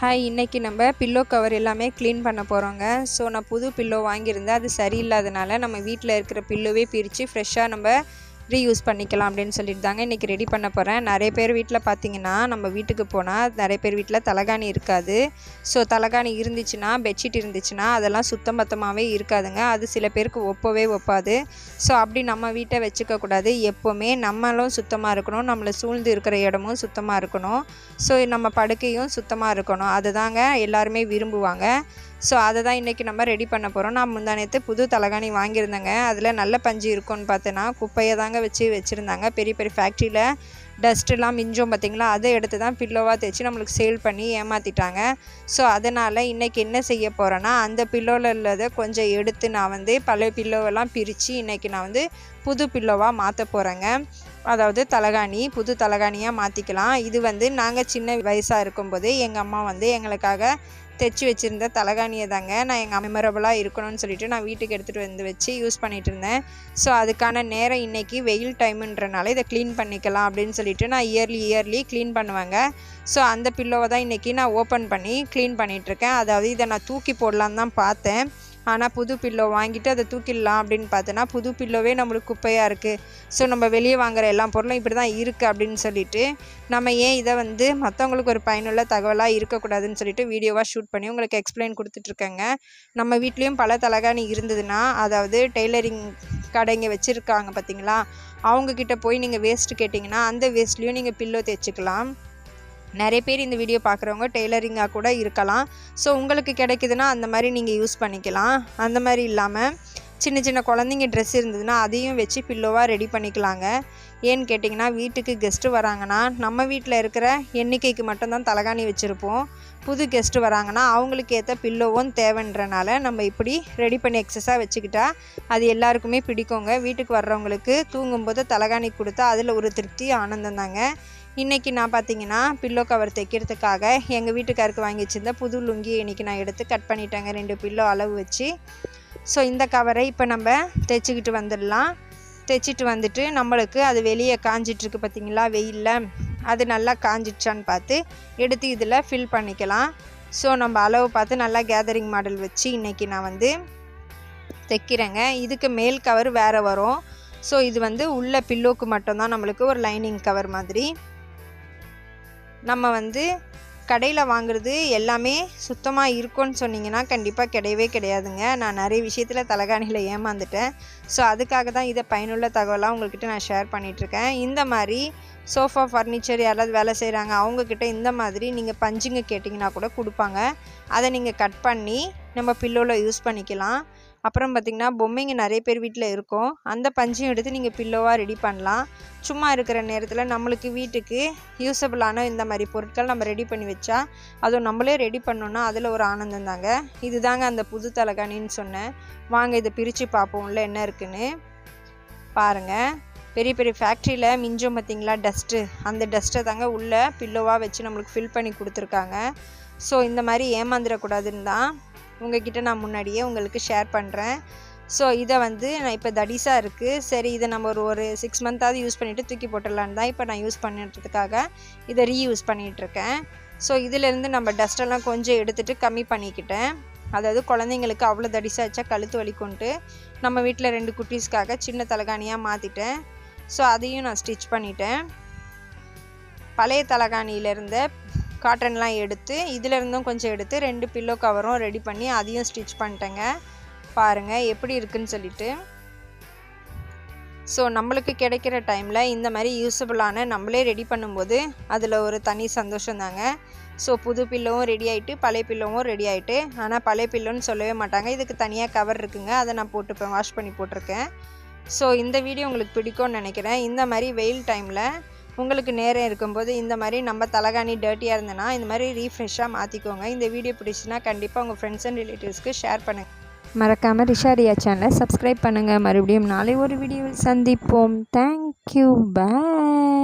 Hi இன்றைக்கி நம்ம pillow cover எல்லாமே க்ளீன் பண்ண போகிறோங்க ஸோ நான் புது பில்லோ வாங்கியிருந்தேன். அது சரியில்லாதனால நம்ம வீட்டில் இருக்கிற பில்லோவே பிரித்து ஃப்ரெஷ்ஷாக நம்ம ரீயூஸ் பண்ணிக்கலாம் அப்படின்னு சொல்லிட்டு தாங்க இன்றைக்கி ரெடி பண்ண போகிறேன் நிறைய பேர் வீட்டில் பார்த்தீங்கன்னா நம்ம வீட்டுக்கு போனால் நிறைய பேர் வீட்டில் தலைகாணி இருக்காது. ஸோ தலைகாணி இருந்துச்சுன்னா பெட்ஷீட் இருந்துச்சுன்னா அதெல்லாம் சுத்தம் பத்தமாகவே இருக்காதுங்க. அது சில பேருக்கு ஒப்பவே ஒப்பாது. ஸோ அப்படி நம்ம வீட்டை வச்சுக்கக்கூடாது எப்போவுமே நம்மளும் சுத்தமாக இருக்கணும். நம்மளை சூழ்ந்து இருக்கிற இடமும் சுத்தமாக இருக்கணும். ஸோ நம்ம படுக்கையும் சுத்தமாக இருக்கணும். அதுதாங்க எல்லாருமே விரும்புவாங்க. ஸோ அதை தான் இன்றைக்கி நம்ம ரெடி பண்ண போகிறோம் நான் முந்தானத்து புது தலகாணி வாங்கியிருந்தேங்க. அதில் நல்ல பஞ்சு இருக்கும்னு பார்த்தேன்னா குப்பையை தாங்க வச்சு வச்சுருந்தாங்க. பெரிய பெரிய ஃபேக்ட்ரியில் டஸ்ட்டெல்லாம் மிஞ்சோம் பார்த்திங்களா? அதை எடுத்து தான் பில்லோவாக தைச்சி நம்மளுக்கு சேல் பண்ணி ஏமாற்றிட்டாங்க ஸோ அதனால் இன்றைக்கி என்ன செய்ய போகிறேன்னா அந்த பில்லோவில் உள்ளதை கொஞ்சம் எடுத்து நான் வந்து பழைய பில்லோவெல்லாம் பிரித்து இன்றைக்கி நான் வந்து புது பில்லோவாக மாற்ற போகிறேங்க அதாவது தலகாணி புது தலகாணியாக மாற்றிக்கலாம் இது வந்து நாங்கள் சின்ன வயசாக இருக்கும்போது எங்கள் அம்மா வந்து எங்களுக்காக தைச்சி வச்சுருந்த தலகாணியை தாங்க நான் எங்கள் மெமரபுளாக இருக்கணும்னு சொல்லிட்டு நான் வீட்டுக்கு எடுத்துகிட்டு வந்து வச்சு யூஸ் பண்ணிகிட்டு இருந்தேன். ஸோ அதுக்கான நேரம் இன்றைக்கி வெயில் டைமுன்றனால இதை க்ளீன் பண்ணிக்கலாம் அப்படின்னு சொல்லிட்டு நான் இயர்லி இயர்லி க்ளீன் பண்ணுவேங்க. ஸோ அந்த பில்லோவை தான் இன்றைக்கி நான் ஓப்பன் பண்ணி க்ளீன் பண்ணிகிட்ருக்கேன் அதாவது இதை நான் தூக்கி போடலான்னு தான் பார்த்தேன். ஆனால் புது பில்லோ வாங்கிட்டு அதை தூக்கிடலாம் அப்படின்னு பார்த்தோன்னா புது பில்லோவே நம்மளுக்கு குப்பையாக இருக்குது ஸோ நம்ம வெளியே வாங்குகிற எல்லா பொருளும் இப்படி தான் இருக்குது அப்படின்னு சொல்லிட்டு நம்ம ஏன் இதை வந்து மற்றவங்களுக்கு ஒரு பயனுள்ள தகவலாக இருக்கக்கூடாதுன்னு சொல்லிட்டு வீடியோவாக ஷூட் பண்ணி உங்களுக்கு எக்ஸ்பிளைன் கொடுத்துட்ருக்கேங்க. நம்ம வீட்லேயும் பல தலகாணி இருந்ததுன்னா அதாவது டெய்லரிங் கடைங்க வச்சுருக்காங்க பார்த்தீங்களா அவங்கக்கிட்ட போய் நீங்கள் வேஸ்ட்டு கேட்டிங்கன்னா அந்த வேஸ்ட்லேயும் நீங்கள் பில்லோ தைச்சிக்கலாம் நிறைய பேர் இந்த வீடியோ பார்க்குறவங்க டெய்லரிங்காக கூட இருக்கலாம். ஸோ உங்களுக்கு கிடைக்குதுன்னா அந்த மாதிரி நீங்கள் யூஸ் பண்ணிக்கலாம். அந்த மாதிரி இல்லாமல் சின்ன சின்ன குழந்தைங்க ட்ரெஸ் இருந்ததுன்னா அதையும் வச்சு பில்லோவாக ரெடி பண்ணிக்கலாங்க. ஏன்னு கேட்டிங்கன்னா வீட்டுக்கு கெஸ்ட்டு வராங்கன்னா நம்ம வீட்டில் இருக்கிற எண்ணிக்கைக்கு மட்டும்தான் தலகாணி வச்சுருப்போம். புது கெஸ்ட்டு வராங்கன்னா அவங்களுக்கு ஏற்ற பில்லோவும் தேவைன்றனால நம்ம இப்படி ரெடி பண்ணி எக்ஸஸாக வச்சுக்கிட்டா அது எல்லாருக்குமே பிடிக்குங்க. வீட்டுக்கு வர்றவங்களுக்கு தூங்கும்போது தலகாணி கொடுத்தா அதில் ஒரு திருப்தி ஆனந்தம் தாங்க. இன்றைக்கி நான் பார்த்தீங்கன்னா பில்லோ கவர் தைக்கிறதுக்காக எங்கள் வீட்டுக்காருக்கு வாங்கி வச்சுருந்த புது லுங்கி இன்றைக்கி நான் எடுத்து கட் பண்ணிட்டேங்க. ரெண்டு பில்லோ அளவு வச்சு. ஸோ இந்த கவரை இப்போ நம்ம தைச்சிக்கிட்டு வந்துடலாம். தைச்சிட்டு வந்துட்டு நம்மளுக்கு அது வெளியே காஞ்சிட்ருக்கு பார்த்தீங்களா வெயிலில். அது நல்லா காஞ்சிடுச்சான்னு பார்த்து எடுத்து இதில் ஃபில் பண்ணிக்கலாம். ஸோ நம்ம அளவு பார்த்து நல்லா கேதரிங் மாடல் வச்சு இன்றைக்கி நான் வந்து தைக்கிறேங்க இதுக்கு மேல் கவர் வேறு வரும். ஸோ இது வந்து உள்ள பில்லோக்கு மட்டும்தான் நம்மளுக்கு ஒரு லைனிங் கவர் மாதிரி. நம்ம வந்து கடையில் வாங்குறது எல்லாமே சுத்தமாக இருக்கும்னு சொன்னீங்கன்னா கண்டிப்பாக கிடையவே கிடையாதுங்க. நான் நிறைய விஷயத்தில் தலகாணியில் ஏமாந்துட்டேன். ஸோ அதுக்காக தான் இதை பயனுள்ள தகவலாக உங்கள்கிட்ட நான் ஷேர் பண்ணிகிட்ருக்கேன் இந்த மாதிரி சோஃபா ஃபர்னிச்சர் யாராவது வேலை செய்கிறாங்க அவங்கக்கிட்ட இந்த மாதிரி நீங்கள் பஞ்சுங்க கேட்டிங்கன்னா கூட கொடுப்பாங்க. அதை நீங்கள் கட் பண்ணி நம்ம பில்லோவில் யூஸ் பண்ணிக்கலாம். அப்புறம் பார்த்திங்கன்னா பொம்மைங்க நிறைய பேர் வீட்டில் இருக்கும். அந்த பஞ்சையும் எடுத்து நீங்கள் பில்லோவாக ரெடி பண்ணலாம். சும்மா இருக்கிற நேரத்தில் நம்மளுக்கு வீட்டுக்கு யூஸபிளான இந்த மாதிரி பொருட்கள் நம்ம ரெடி பண்ணி வச்சா அதுவும் நம்மளே ரெடி பண்ணோன்னா அதில் ஒரு ஆனந்தம் தாங்க. இது தாங்க அந்த புது தலைகாணின்னு சொன்னேன். வாங்க இதை பிரித்து பார்ப்போம் உள்ள என்ன இருக்குன்னு. பாருங்கள் பெரிய பெரிய ஃபேக்ட்ரியில் மிஞ்சம் பார்த்திங்களா டஸ்ட்டு அந்த டஸ்ட்டை தாங்க உள்ளே பில்லோவாக வச்சு நம்மளுக்கு ஃபில் பண்ணி கொடுத்துருக்காங்க. ஸோ இந்த மாதிரி ஏமாந்துடக்கூடாதுன்னு தான் உங்ககிட்ட நான் முன்னாடியே உங்களுக்கு ஷேர் பண்ணுறேன் ஸோ இதை வந்து நான் இப்போ தடிசாக இருக்குது சரி இதை நம்ம ஒரு ஒரு சிக்ஸ் மந்த்தாவது யூஸ் பண்ணிவிட்டு தூக்கி போட்டுடலான்னு தான் இப்போ நான் யூஸ் பண்ணுறதுக்காக இதை ரீயூஸ் பண்ணிகிட்ருக்கேன் ஸோ இதிலேருந்து நம்ம டஸ்ட்டெல்லாம் கொஞ்சம் எடுத்துகிட்டு கம்மி பண்ணிக்கிட்டேன். அதாவது குழந்தைங்களுக்கு அவ்வளோ தடிசாக வச்சா கழுத்து வலிக்கொண்டு நம்ம வீட்டில் ரெண்டு குட்டீஸ்க்காக சின்ன தலகாணியாக மாற்றிட்டேன் ஸோ அதையும் நான் ஸ்டிச் பண்ணிட்டேன். பழைய தலகாணியிலேருந்த காட்டன்லாம் எடுத்து இதிலேருந்தும் கொஞ்சம் எடுத்து ரெண்டு பில்லோ கவரும் ரெடி பண்ணி அதையும் ஸ்டிச் பண்ணிட்டேங்க. பாருங்கள் எப்படி இருக்குன்னு சொல்லிட்டு. ஸோ நம்மளுக்கு கிடைக்கிற டைமில் இந்த மாதிரி யூஸ்ஃபுல்லான நம்மளே ரெடி பண்ணும்போது அதில் ஒரு தனி சந்தோஷம் தாங்க ஸோ புது பில்லோவும் ரெடி ஆகிட்டு பழைய பில்லோவும் ரெடி ஆகிட்டு ஆனால் பழைய பில்லோன்னு சொல்லவே மாட்டாங்க. இதுக்கு தனியாக கவர் இருக்குங்க. அதை நான் போட்டுப்பேன் வாஷ் பண்ணி போட்டிருக்கேன். ஸோ இந்த வீடியோ உங்களுக்கு பிடிக்கும்னு நினைக்கிறேன். இந்த மாதிரி வெயில் டைமில் உங்களுக்கு நேரம் இருக்கும்போது இந்த மாதிரி நம்ம தலைகாணி டர்ட்டியாக இருந்ததுன்னா இந்த மாதிரி ரீஃப்ரெஷ்ஷாக மாற்றிக்கோங்க இந்த வீடியோ பிடிச்சுன்னா கண்டிப்பாக உங்கள் ஃப்ரெண்ட்ஸ் அண்ட் ரிலேட்டிவ்ஸ்க்கு ஷேர் பண்ணுங்கள் மறக்காமல் ரிஷாரியா சேனலை சப்ஸ்கிரைப் பண்ணுங்கள் மறுபடியும் நாளை ஒரு வீடியோவில் சந்திப்போம். Thank you bye